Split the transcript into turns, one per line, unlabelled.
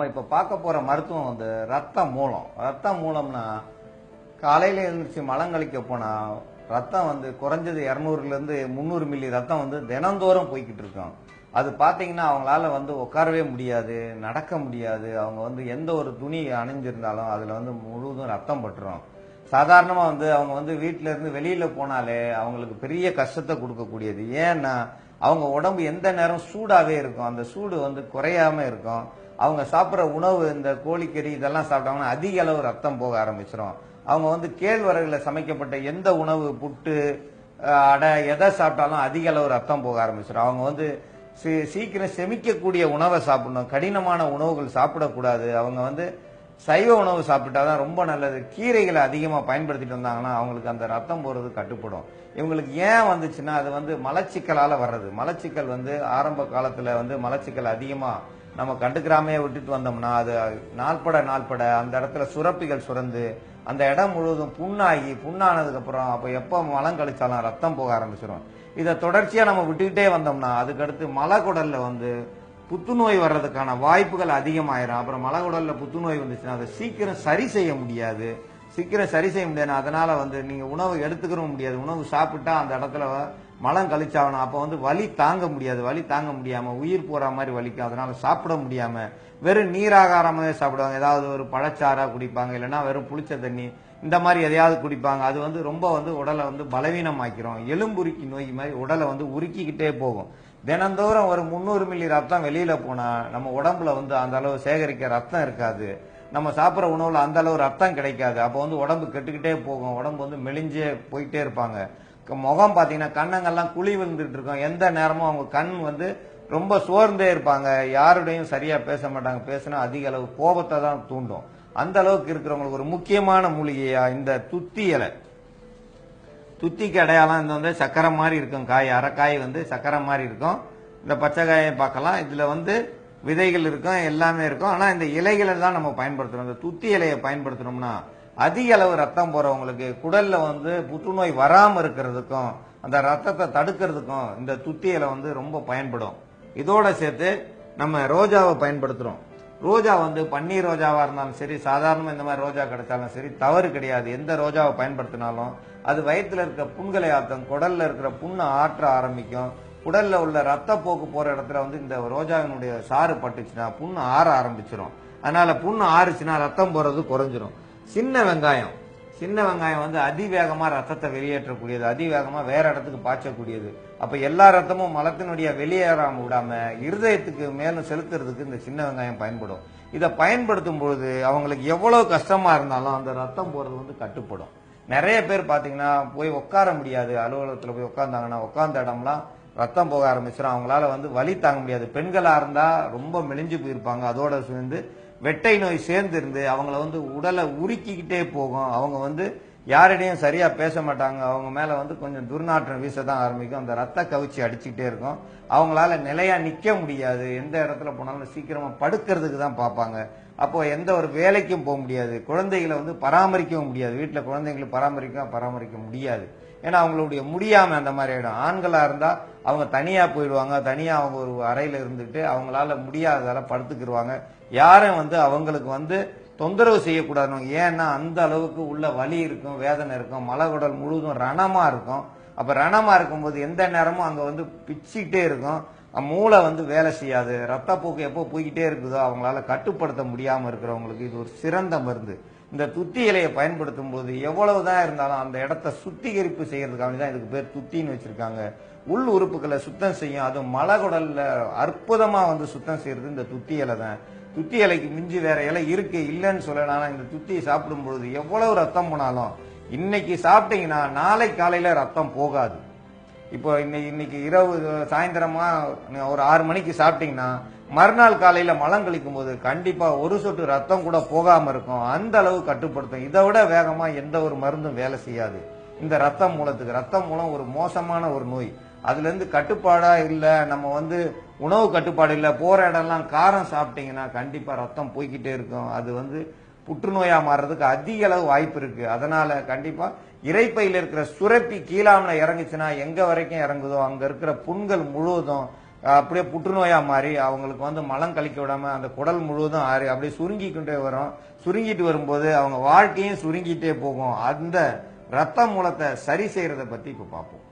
நம்ம இப்ப பார்க்க போற மருத்துவம் வந்து ரத்த மூலம். ரத்த மூலம்னா காலையில எழுந்திரிச்சு மலங்கழிக்க போனா ரத்தம் வந்து குறைஞ்சது இரநூறுலேருந்து முந்நூறு மில்லி ரத்தம் வந்து தினந்தோறும் போய்கிட்டு இருக்கும். அது பார்த்தீங்கன்னா அவங்களால வந்து உட்காரவே முடியாது நடக்க முடியாது. அவங்க வந்து எந்த ஒரு துணி அணிஞ்சிருந்தாலும் அதில் வந்து முழுவதும் ரத்தம் பட்டுரும். சாதாரணமாக வந்து அவங்க வந்து வீட்டிலேருந்து இருந்து போனாலே அவங்களுக்கு பெரிய கஷ்டத்தை கொடுக்கக்கூடியது. ஏன்னா அவங்க உடம்பு எந்த நேரம் சூடாகவே இருக்கும். அந்த சூடு வந்து குறையாம இருக்கும். அவங்க சாப்பிட்ற உணவு இந்த கோழிக்கறி இதெல்லாம் சாப்பிட்டாங்கன்னா அதிக அளவு ரத்தம் போக ஆரம்பிச்சிடும் அவங்க வந்து கேழ்வரகுல சமைக்கப்பட்ட எந்த உணவு புட்டு அடை எதை சாப்பிட்டாலும் அதிக அளவு ரத்தம் போக ஆரம்பிச்சிடும் அவங்க வந்து சீ- சீக்கிரம் செமிக்கக்கூடிய உணவை சாப்பிடணும். கடினமான உணவுகள் சாப்பிடக்கூடாது. அவங்க வந்து சைவ உணவு சாப்பிட்டாதான் ரொம்ப நல்லது. கீரைகளை அதிகமாக பயன்படுத்திட்டு வந்தாங்கன்னா அவங்களுக்கு அந்த ரத்தம் போகிறது கட்டுப்படும். இவங்களுக்கு ஏன் வந்துச்சுன்னா அது வந்து மலச்சிக்கலால் வர்றது. மலச்சிக்கல் வந்து ஆரம்ப காலத்தில் வந்து மலச்சிக்கல் அதிகமாக நம்ம கண்டுக்கிறாமே விட்டுட்டு வந்தோம்னா அது நாள்பட நாள்பட அந்த இடத்துல சுரப்பிகள் சுரந்து அந்த இடம் முழுவதும் புண்ணாகி புண்ணானதுக்கு அப்புறம் எப்போ மலம் கழிச்சாலும் ரத்தம் போக ஆரம்பிச்சிடும் இதை தொடர்ச்சியாக நம்ம விட்டுக்கிட்டே வந்தோம்னா அதுக்கடுத்து மலக்குடல்ல வந்து புத்துநோய் வர்றதுக்கான வாய்ப்புகள் அதிகமாயிரும். அப்புறம் மலகுடலில் புத்துநோய் வந்துச்சுன்னா அதை சீக்கிரம் சரி செய்ய முடியாது. சீக்கிரம் சரி செய்ய முடியாது அதனால வந்து நீங்கள் உணவு எடுத்துக்கவும் முடியாது. உணவு சாப்பிட்டா அந்த இடத்துல மலம் கழிச்சாகணும். அப்போ வந்து வலி தாங்க முடியாது. வலி தாங்க முடியாம உயிர் போற மாதிரி வலிக்கும். அதனால சாப்பிட முடியாம வெறும் நீராகாரமாகவே சாப்பிடுவாங்க. ஏதாவது ஒரு பழச்சாரா குடிப்பாங்க இல்லைன்னா வெறும் புளிச்ச தண்ணி இந்த மாதிரி எதையாவது குடிப்பாங்க. அது வந்து ரொம்ப வந்து உடலை வந்து பலவீனமாக்கிறோம் எலும்புருக்கி நோய் மாதிரி உடலை வந்து உருக்கிக்கிட்டே போகும். தினந்தோறும் ஒரு முந்நூறு மில்லி ரத்தம் வெளியில போனா நம்ம உடம்புல வந்து அந்த அளவு சேகரிக்க ரத்தம் இருக்காது. நம்ம சாப்பிட்ற உணவுல அந்த அளவு ரத்தம் கிடைக்காது. அப்போ வந்து உடம்பு கெட்டுக்கிட்டே போகும். உடம்பு வந்து மெலிஞ்சே போயிட்டே இருப்பாங்க. முகம் பார்த்தீங்கன்னா கண்ணங்கள்லாம் குழி விழுந்துட்டு இருக்கும். எந்த நேரமும் அவங்க கண் வந்து ரொம்ப சோர்ந்தே இருப்பாங்க. யாருடையும் சரியாக பேச மாட்டாங்க. பேசினா அதிக அளவு கோபத்தை தான் தூண்டும். அந்த அளவுக்கு இருக்கிறவங்களுக்கு ஒரு முக்கியமான மூலிகையா இந்த துத்தி இலை. துத்திக்கு அடையாளம் இந்த வந்து சக்கரை மாதிரி இருக்கும். காய் அரைக்காய் வந்து சக்கரை மாதிரி இருக்கும். இந்த பச்சை காயை பார்க்கலாம். இதில் வந்து விதைகள் இருக்கும். எல்லாமே இருக்கும். ஆனால் இந்த இலைகளை தான் நம்ம பயன்படுத்துகிறோம் இந்த துத்தி இலையை பயன்படுத்தினோம்னா அதிக அளவு ரத்தம் போறவங்களுக்கு குடல்ல வந்து புற்றுநோய் வராம இருக்கிறதுக்கும் அந்த ரத்தத்தை தடுக்கிறதுக்கும் இந்த துத்தி வந்து ரொம்ப பயன்படும். இதோட சேர்த்து நம்ம ரோஜாவை பயன்படுத்துறோம். ரோஜா வந்து பன்னீர் ரோஜாவா இருந்தாலும் சரி சாதாரணமாக இந்த மாதிரி ரோஜா கிடைச்சாலும் சரி தவறு கிடையாது. எந்த ரோஜாவை பயன்படுத்தினாலும் அது வயிற்றில் இருக்க புண்களை ஆற்றும் குடல்ல இருக்கிற புண்ணை ஆற்ற ஆரம்பிக்கும். குடலில் உள்ள ரத்த போக்கு போற இடத்துல வந்து இந்த ரோஜாவினுடைய சாறு பட்டுச்சுன்னா புண்ணு ஆற ஆரம்பிச்சிடும் அதனால புண்ணு ஆறுச்சுன்னா ரத்தம் போறது குறைஞ்சிரும். சின்ன வெங்காயம். சின்ன வெங்காயம் வந்து அதிவேகமாக ரத்தத்தை வெளியேற்றக்கூடியது. அதிவேகமாக வேற இடத்துக்கு பாய்ச்சக்கூடியது. அப்போ எல்லா ரத்தமும் மலத்தினுடைய வெளியேறாம விடாம இருதயத்துக்கு மேலும் செலுத்துறதுக்கு இந்த சின்ன வெங்காயம் பயன்படும். இதை பயன்படுத்தும் பொழுது அவங்களுக்கு எவ்வளோ கஷ்டமாக இருந்தாலும் அந்த ரத்தம் போகிறது வந்து கட்டுப்படும். நிறைய பேர் பார்த்தீங்கன்னா போய் உட்கார முடியாது. அலுவலகத்தில் போய் உட்காந்தாங்கன்னா உட்காந்த இடம்லாம் ரத்தம் போக ஆரம்பிச்சிடும் அவங்களால வந்து வலி தாங்க முடியாது. பெண்களாக இருந்தால் ரொம்ப மெலிஞ்சு போயிருப்பாங்க. அதோட சேர்ந்து வெட்டை நோய் சேர்ந்திருந்து அவங்கள வந்து உடலை உருக்கிக்கிட்டே போகும். அவங்க வந்து யாரிடையும் சரியாக பேச மாட்டாங்க. அவங்க மேலே வந்து கொஞ்சம் துர்நாற்றம் வீச தான் ஆரம்பிக்கும். அந்த ரத்த கவிச்சி அடிச்சுக்கிட்டே இருக்கும். அவங்களால நிலையாக நிற்க முடியாது. எந்த இடத்துல போனாலும் சீக்கிரமாக படுக்கிறதுக்கு தான் பார்ப்பாங்க. அப்போ எந்த ஒரு வேலைக்கும் போக முடியாது. குழந்தைகளை வந்து பராமரிக்கவும் முடியாது. வீட்டில் குழந்தைங்களை பராமரிக்க பராமரிக்க முடியாது. ஏன்னா அவங்களுடைய முடியாமல் அந்த மாதிரி ஆகிடும் ஆண்களாக இருந்தால் அவங்க தனியாக போயிடுவாங்க தனியாக அவங்க ஒரு அறையில் இருந்துட்டு அவங்களால முடியாததால படுத்துக்கிருவாங்க. யாரும் வந்து அவங்களுக்கு வந்து தொந்தரவு செய்யக்கூடாதுன்னு. ஏன்னா அந்த அளவுக்கு உள்ள வலி இருக்கும் வேதனை இருக்கும் மலகுடல் முழுவதும் ரணமாக இருக்கும். அப்போ ரணமாக இருக்கும்போது எந்த நேரமும் அங்கே வந்து பிச்சுக்கிட்டே இருக்கும். மூளை வந்து வேலை செய்யாது. ரத்தப்போக்கு எப்போ போய்கிட்டே இருக்குதோ அவங்களால கட்டுப்படுத்த முடியாமல் இருக்கிறவங்களுக்கு இது ஒரு சிறந்த மருந்து. இந்த துத்தி இலையை பயன்படுத்தும் போது எவ்வளவுதான் இருந்தாலும் அந்த இடத்த சுத்திகரிப்பு செய்யறதுக்காக தான் இதுக்கு பேர் துத்தின்னு வச்சிருக்காங்க. உள் உறுப்புகளை சுத்தம் செய்யும் அதுவும் மலகுடல்ல அற்புதமா வந்து சுத்தம் செய்யறது இந்த துத்தி இலை தான். துத்தி இலைக்கு மிஞ்சி வேற இலை இருக்கு இல்லைன்னு சொல்லலாம் ஆனால் இந்த துத்தியை சாப்பிடும் பொழுது எவ்வளவு ரத்தம் போனாலும் இன்னைக்கு சாப்பிட்டீங்கன்னா நாளை காலையில ரத்தம் போகாது. இப்போ இன்னைக்கு இன்னைக்கு இரவு சாயந்தரமா ஒரு ஆறு மணிக்கு சாப்பிட்டீங்கன்னா மறுநாள் காலையில மலம் கழிக்கும் போது கண்டிப்பா ஒரு சொட்டு ரத்தம் கூட போகாம இருக்கும். அந்த அளவு கட்டுப்படுத்தும். இதை விட வேகமா எந்த ஒரு மருந்தும் வேலை செய்யாது. இந்த ரத்தம் மூலத்துக்கு. ரத்தம் மூலம் ஒரு மோசமான ஒரு நோய். அதுல இருந்து கட்டுப்பாடா இல்ல நம்ம வந்து உணவு கட்டுப்பாடு இல்ல போற இடம்லாம் காரம் சாப்பிட்டீங்கன்னா கண்டிப்பா ரத்தம் போய்கிட்டே இருக்கும். அது வந்து புற்றுநோயா மாறுறதுக்கு அதிக அளவு வாய்ப்பு இருக்கு. அதனால கண்டிப்பா இறைப்பையில் இருக்கிற சுரப்பி கீழாமல இறங்குச்சுன்னா எங்க வரைக்கும் இறங்குதோ அங்க இருக்கிற புண்கள் முழுவதும் அப்படியே புற்றுநோயா மாறி அவங்களுக்கு வந்து மலம் கழிக்க விடாம அந்த குடல் முழுவதும் ஆறி அப்படியே சுருங்கிக்கிட்டே வரும். சுருங்கிட்டு வரும்போது அவங்க வாழ்க்கையும் சுருங்கிட்டே போகும். அந்த ரத்த மூலத்தை சரி செய்யறத பத்தி இப்ப பார்ப்போம்.